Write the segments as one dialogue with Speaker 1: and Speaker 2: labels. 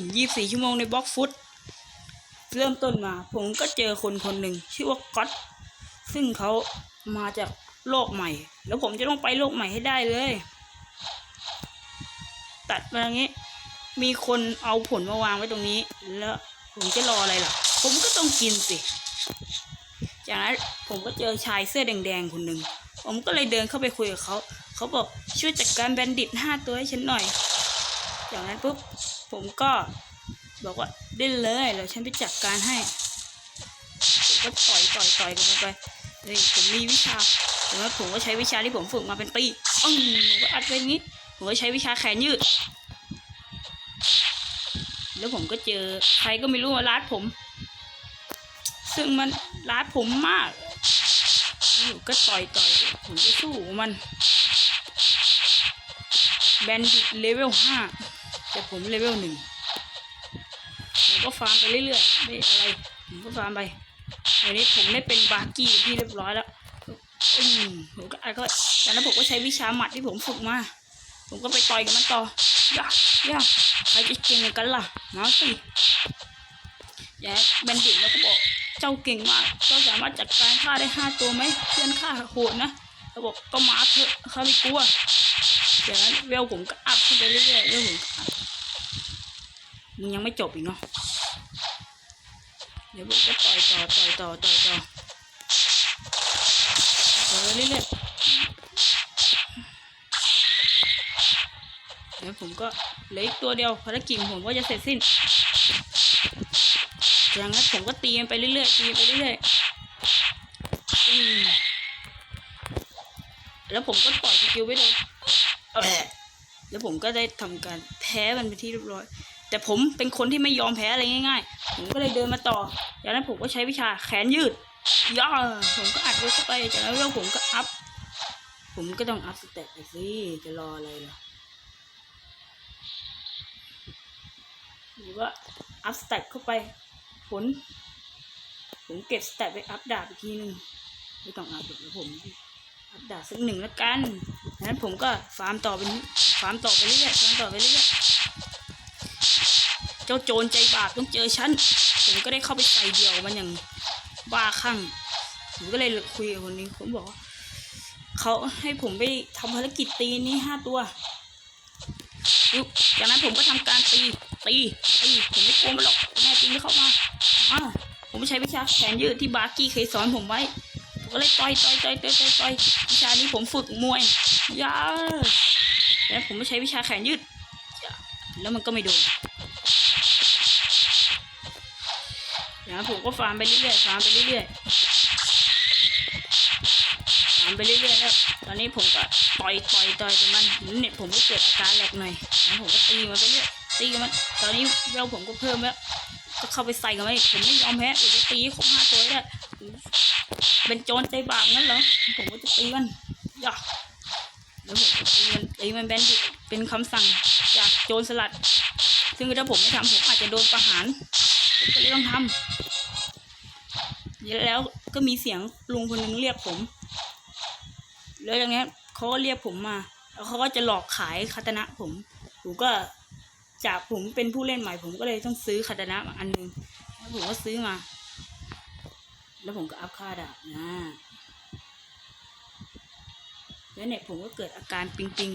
Speaker 1: ำยี่สี่ชั่วโมงในบล็อกฟุต เริ่มต้นมา ผมก็เจอคนคนหนึ่งชื่อว่าก๊อตซึ่งเขามาจากโลกใหม่ แล้วผมจะต้องไปโลกใหม่ให้ได้เลย ตัดมาอย่างนี้ มีคนเอาผลมาวางไว้ตรงนี้ แล้วผมจะรออะไรล่ะ ผมก็ต้องกินสิ จากนั้นผมก็เจอชายเสื้อแดงๆคนหนึ่ง ผมก็เลยเดินเข้าไปคุยกับเขา เขาบอกช่วยจัดการแบนดิตห้าตัวให้ฉันหน่อย จากนั้นปุ๊บ ผมก็บอกว่าได้เลยเดี๋ยวฉันไปจัดการให้ก็ต่อยต่อยต่อยกันไปนี่ผมมีวิชาแต่ว่าผมก็ใช้วิชาที่ผมฝึกมาเป็นปีอืมผมก็อัดไปงี้ ผมก็ใช้วิชาแขนยืด แล้วผมก็เจอใครก็ไม่รู้มาลาดผม ซึ่งมันลาดผมมากอยู่ก็ต่อยต่อยผมจะสู้มัน แบนดิตเลเวลห้า แต่ผมเลเวลหนึ่งผมก็ฟาร์มไปเรื่อยๆไม่อะไรผมก็ฟาร์มไปวันนี้ผมได้เป็นบาร์กี้ที่เรียบร้อยแล้วอืมผมก็อัดก็จากนั้นผมก็ใช้วิชาหมัดที่ผมฝึกมา ผมก็ไปต่อยกับมันต่อย่าย่าใครจะเก่งกันล่ะมาสิแย่แบนดิตแล้วก็บอกเจ้าเก่งมาก เจ้าสามารถจัดการข้าได้ห้าตัวไหมเพื่อนข้าโหดนะเขาบอกก็มาเถอะข้าไม่กลัวจากนั้นเวลผมก็อัพขึ้นไปเรื่อยๆเวลผมก็อัพ มึงยังไม่จบอีกเนาะ เดี๋ยวผมก็ต่อยต่อต่อยต่อต่อยต่อต่อไปเรื่อยๆเดี๋ยวผมก็เหลืออีกตัวเดียวภารกิจของผมก็จะเสร็จสิ้นจากนั้นผมก็ตีมันไปเรื่อยๆตีไปเรื่อยๆแล้วผมก็ปล่อยสกิลไปเลยแล้วผมก็ได้ทำการแพ้มันไปที่เรียบร้อย แต่ผมเป็นคนที่ไม่ยอมแพ้อะไรง่าย ๆ ผมก็เลยเดินมาต่อ จากนั้นผมก็ใช้วิชาแขนยืดย่าผมก็อัดไว้เข้าไปจากนั้นแล้วผมก็อัพ ผมก็ต้องอัพสเต็ปไปสิจะรออะไรล่ะหรือว่าอัพสเต็ปเข้าไปผล ผมเก็บสเต็ปไปอัพดาบอีกทีหนึ่งไม่ต้องอัพเดี๋ยวผมอัพดาบสักหนึ่งแล้วกันจากนั้นผมก็ฟาร์มต่อไปนี้ฟาร์มต่อไปเรื่อยๆฟาร์มต่อไปเรื่อยๆ จ้าโจรใจบาปต้องเจอฉัน ผมก็ได้เข้าไปใส่เดี่ยวมันอย่างบ้าคลั่ง ผมก็เลยคุยกับคนนี้ผมบอกว่าเขาให้ผมไปทำภารกิจตีนี้ห้าตัวยุจากนั้นผมก็ทำการตี ตี ตี ผมไม่กลัวมันหรอกแน่จริงที่เข้ามาอ่าผมใช้วิชาแขนยืดที่บาร์กี้เคยสอนผมไว้ผมก็เลยต่อยต่อยต่อยต่อยต่อยต่อยวิชานี้ผมฝึกมวยยาแล้วผมไม่ใช้วิชาแขนยืด แล้วมันก็ไม่โดน นั้นผมก็ฟาร์มไปเรื่อยๆฟาร์มไปเรื่อยๆฟาร์มไปเรื่อยๆแล้วตอนนี้ผมก็ต่อยต่อยต่อยไปมันเนี่ยผมก็เกิดอาการแหลกหน่อยแล้วผมก็ตีมันไปเรื่อยตีมันตอนนี้เวลผมก็เพิ่มแล้วก็เข้าไปใส่กันอีกผมไม่ยอมแพ้ผมจะตีให้ครบห้าตัวให้ได้เป็นโจรใจบาปงั้นเหรอผมก็จะตีมันอย่าแล้วผมก็ตีมันตีมันแบนดิตเป็นคำสั่งจากโจรสลัด ซึ่งถ้าผมไม่ทำผมอาจจะโดนประหาร ก็เลยต้องทำแล้วก็มีเสียงลุงคนหนึงเรียกผม แล้วอย่างเงี้ยเขาก็เรียกผมมา แล้วเขาก็จะหลอกขายคาตนะผม ผมก็จากผมเป็นผู้เล่นใหม่ผมก็เลยต้องซื้อคาตนะมาอันหนึงแล้วผมก็ซื้อมา แล้วผมก็อัพค่าดาบนะแล้วเนี่ยผมก็เกิดอาการปิงปิง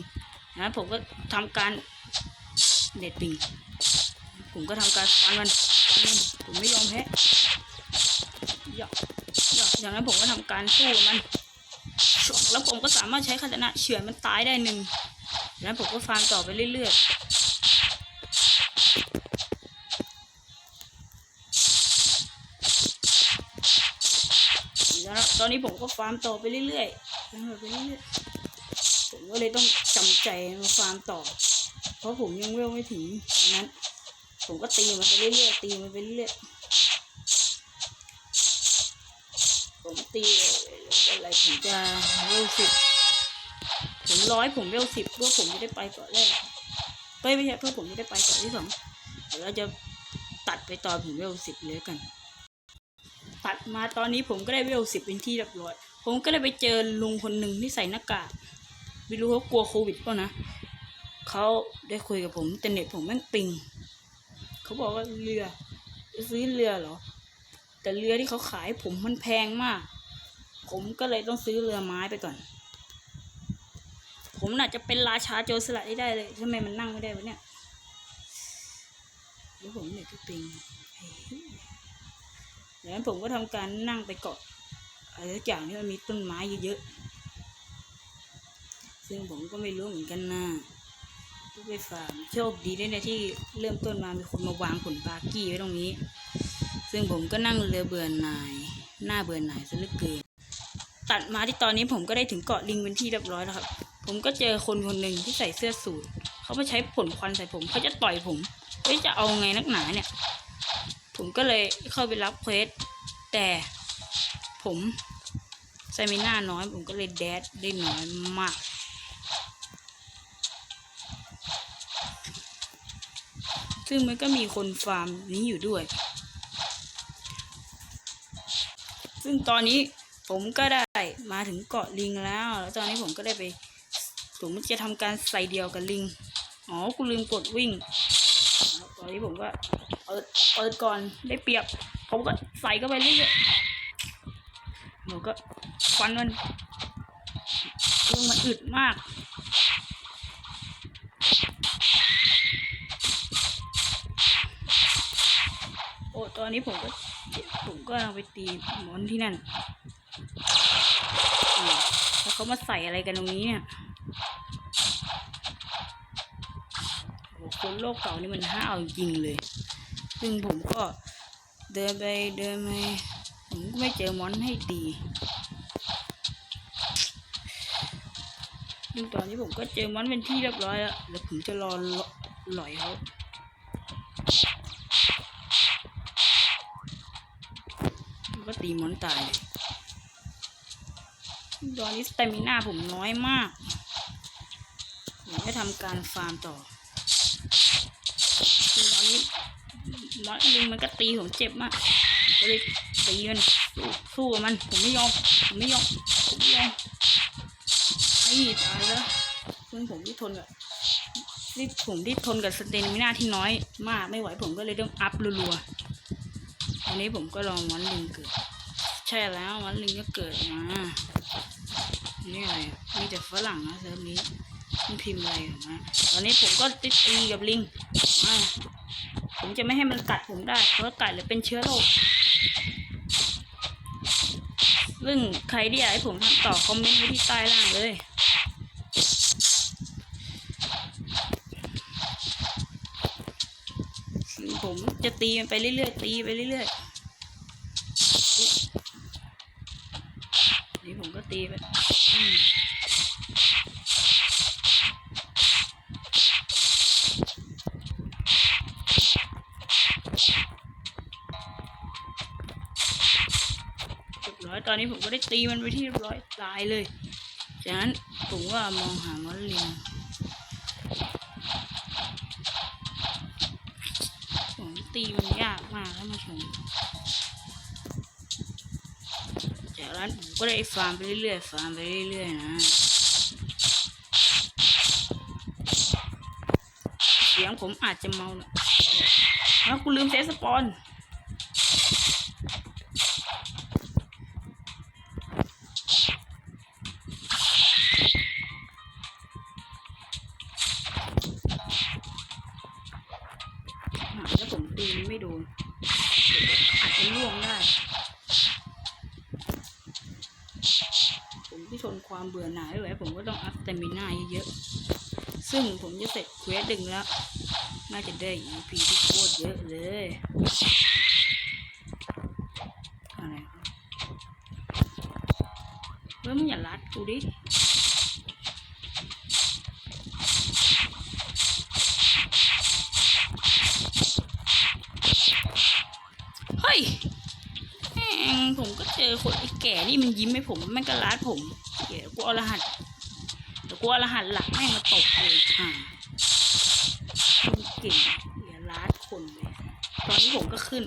Speaker 1: นะผมก็ทำการเน็ตปิง ผมก็ทำการฟันมัน ผมไม่ยอมแพ้อย่าอย่าอย่างนั้นผมก็ทำการสู้กับมันแล้วผมก็สามารถใช้คาตนะเฉือนมันตายได้หนึ่งจากนั้นผมก็ฟาร์มต่อไปเรื่อยๆแล้วตอนนี้ผมก็ฟาร์มต่อไปเรื่อยๆฟาร์มต่อไปเรื่อยๆผมก็เลยต้องจำใจมาฟาร์มต่อ เพราะผมยังเวลไม่ถึงอันนั้น ผมก็ตีมันไปเรื่อยๆตีมันไปเรื่อยๆผมตีอะไรผมจะเวลสิบผมร้อยผมเวลสิบเพื่อผมจะได้ไปต่อแรกเฮ้ยไม่ใช่เพื่อผมจะได้ไปต่อที่สองเดี๋ยวเราจะตัดไปตอนผมเวลสิบเลยกัน ตัดมาตอนนี้ผมก็ได้เวลสิบเป็นที่เรียบร้อย ผมก็ได้ไปเจอลุงคนหนึ่งที่ใส่หน้ากากไม่รู้เขากลัวโควิดเปล่านะเขาได้คุยกับผมแต่เน็ตผมแม่งปิง เขาบอกว่าเรือซื้อเรือเหรอ แต่เรือที่เขาขายผมมันแพงมาก ผมก็เลยต้องซื้อเรือไม้ไปก่อน ผมน่าจะเป็นราชาโจรสลัดได้เลยทำไมมันนั่งไม่ได้วะเนี่ยหรือผมเนี่ยก็เป็นเฮ้ยแล้วผมก็ทำการนั่งไปเกาะอะไรสักอย่างที่มันมีต้นไม้เยอะๆ ซึ่งผมก็ไม่รู้เหมือนกันนะ ก็ไปฟาร์มโชคดีด้วยนะที่เริ่มต้นมามีคนมาวางผลบากี้ไว้ตรงนี้ ซึ่งผมก็นั่งเรือเบื่อหน่ายหน้าเบื่อหน่ายซะเหลือเกินตัดมาที่ตอนนี้ผมก็ได้ถึงเกาะลิงเป็นที่เรียบร้อยแล้วครับ ผมก็เจอคนคนหนึ่งที่ใส่เสื้อสูทเขามาใช้ผลควันใส่ผมเขาจะต่อยผมเฮ้ยจะเอาไงนักหนาเนี่ย ผมก็เลยเข้าไปรับเควสแต่ผมไซมิน่าน้อย ผมก็เลยแดดได้น้อยมาก ซึ่งมันก็มีคนฟาร์มนี้อยู่ด้วย ซึ่งตอนนี้ผมก็ได้มาถึงเกาะลิงแล้ว แล้วตอนนี้ผมก็ได้ไป ผมจะทำการใส่เดียวกับลิง อ๋อ กูลืมกดวิ่ง ตอนนี้ผมก็เปิดเปิดก่อนได้เปรียบ ผมก็ใส่เข้าไปเรื่อยๆผมก็ฟันมันเรื่องมันอึดมาก โอ้ตอนนี้ผมก็ ผมก็กำลังไปตีหมอนที่นั่นแล้วเขามาใส่อะไรกันตรงนี้เนี่ยโอ้คนโลกเก่านี่มันห้าวจริงเลย ซึ่งผมก็เดินไปเดินไปผมก็ไม่เจอมอนให้ตีซึ่งตอนนี้ผมก็เจอมอนเป็นที่เรียบร้อยแล้วแล้วผมจะรอหล่อยเขา มันก็ตีมอนตายเลยตอนนี้สเตมิน่าผมน้อยมากผมจะทำการฟาร์มต่อตอนนี้มอนลิงมันก็ตีผมเจ็บมากก็เลยตีมันสู้กับมัน ผมไม่ยอม ผมไม่ยอม ผมไม่ยอมไอ้ตายแล้วซึ่งผมที่ทนกับที่ผมที่ทนกับสเตมิน่าที่น้อยมากไม่ไหวผมก็เลยต้องอัพรัวๆอันนี้ผมก็ลองวันลิงเกิด ใช่แล้ววันลิงก็เกิดมานี่อะไรมีแต่ฝรั่งนะเซิร์ฟนี้มันพิมพ์อะไรออกมาตอนนี้ผมก็ติดตีกับลิงผมจะไม่ให้มันกัดผมได้ เพราะกัดแล้วเป็นเชื้อโรคซึ่งใครที่อยากให้ผมทำต่อคอมเมนต์ไว้ที่ใต้ล่างเลยผมจะตีมันไปเรื่อยๆตีไปเรื่อยๆ นี่ผมก็ตีไปอืมเรียบร้อยตอนนี้ผมก็ได้ตีมันไปที่ร้อยตายเลย จากนั้นผมก็มองหามอลลิงผมตีมันยากมากท่านผู้ชม นั้นผมก็ได้ฟาร์มไปเรื่อยๆฟาร์มไปเรื่อยๆนะเสียงผมอาจจะเมาหน่อยแล้วกูลืมเซตสปอนแล้วผมตีไม่โดนอาจจะล่วงได้ ผมที่ทนความเบื่อหน่ายไม่ไหวผมก็ ต้องอัพแต่มิน่าเยอะๆ ซึ่งผมจะเสร็จเควสดึงแล้ว น่าจะได้ EP ที่โคตรเยอะเลย อะไรเฮ้ยมึงอย่ารัดกูดิเฮ้ยผมก็เจอคนไอ้แก่นี่มันยิ้มให้ผมมันก็รัดผม เดี๋ยวกูเอารหัส เดี๋ยวกูเอารหัสหลักแม่งมาตบเลยอ่ามันเก่งอย่ารัดคนเลยตอนนี้ผมก็ขึ้น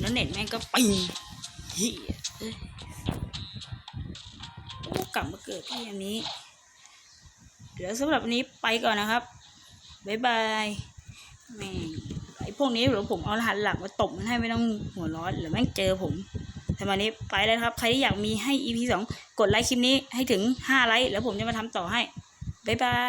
Speaker 1: แล้วเน็ตแม่งก็ปิงเฮียเอ้ยโอ้กลับมาเกิดที่อันนี้ เดี๋ยวสำหรับวันนี้ไปก่อนนะครับบ๊ายบายแม่งไอพวกวกนี้เดี๋ยวผมเอารหัสหลักมาตบมันให้ไม่ต้องหัวร้อนหรือแม่งเจอผม แต่วันนี้ไปแล้วครับ ใครที่อยากมีให้ EP สองกดไลค์คลิปนี้ให้ถึงห้าไลค์ แล้วผมจะมาทำต่อให้ บ๊ายบาย